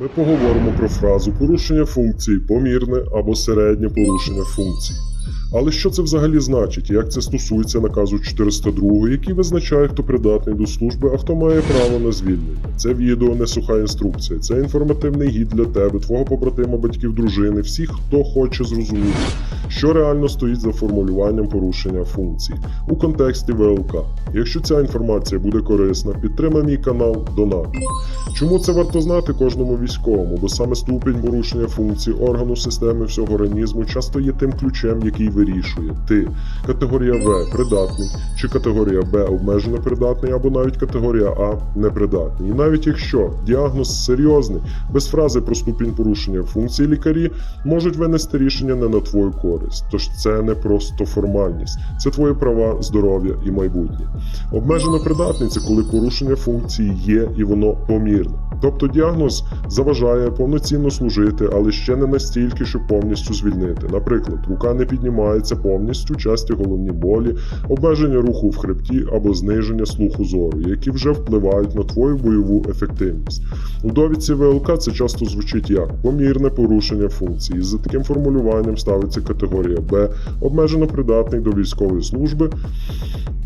Ми поговоримо про фразу порушення функції помірне або середнє порушення функції. Але що це взагалі значить? Як це стосується наказу 402, який визначає, хто придатний до служби, а хто має право на звільнення? Це відео не суха інструкція, це інформативний гід для тебе, твого побратима, батьків, дружини, всіх, хто хоче зрозуміти, що реально стоїть за формулюванням порушення функції у контексті ВЛК. Якщо ця інформація буде корисна, підтримай мій канал Донат. Чому це варто знати кожному військовому? Бо саме ступінь порушення функцій органу системи всього організму часто є тим ключем, який вирішує ти категорія В придатний, чи категорія Б обмежено придатний, або навіть категорія А непридатний. І навіть якщо діагноз серйозний, без фрази про ступінь порушення функцій лікарі можуть винести рішення не на твою користь. Тож це не просто формальність, це твої права, здоров'я і майбутнє. Обмежено придатний це коли порушення функції є і воно помірне. Тобто діагноз заважає повноцінно служити, але ще не настільки, щоб повністю звільнити. Наприклад, рука не піднімається повністю, часті головні болі, обмеження руху в хребті або зниження слуху зору, які вже впливають на твою бойову ефективність. У довідці ВЛК це часто звучить як помірне порушення функції. За таким формулюванням ставиться категорія Б, обмежено придатний до військової служби.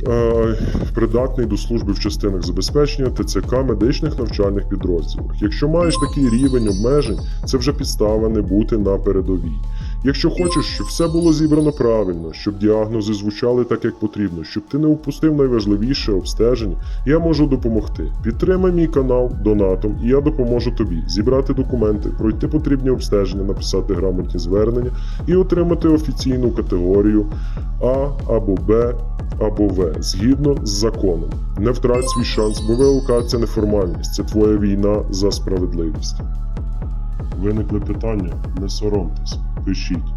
Е, Придатний до служби в частинах забезпечення ТЦК медичних навчальних підрозділах. Якщо маєш такий рівень обмежень, це вже підстава не бути на передовій. Якщо хочеш, щоб все було зібрано правильно, щоб діагнози звучали так, як потрібно, щоб ти не упустив найважливіше обстеження, я можу допомогти. Підтримай мій канал донатом, і я допоможу тобі зібрати документи, пройти потрібні обстеження, написати грамотні звернення і отримати офіційну категорію А або Б або В згідно з законом. Не втрать свій шанс, бо ВЛК це не формальність, це твоя війна за справедливість. Виникли питання? Не соромтесь, пишіть.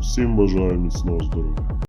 Всім бажаю міцного здоров'я.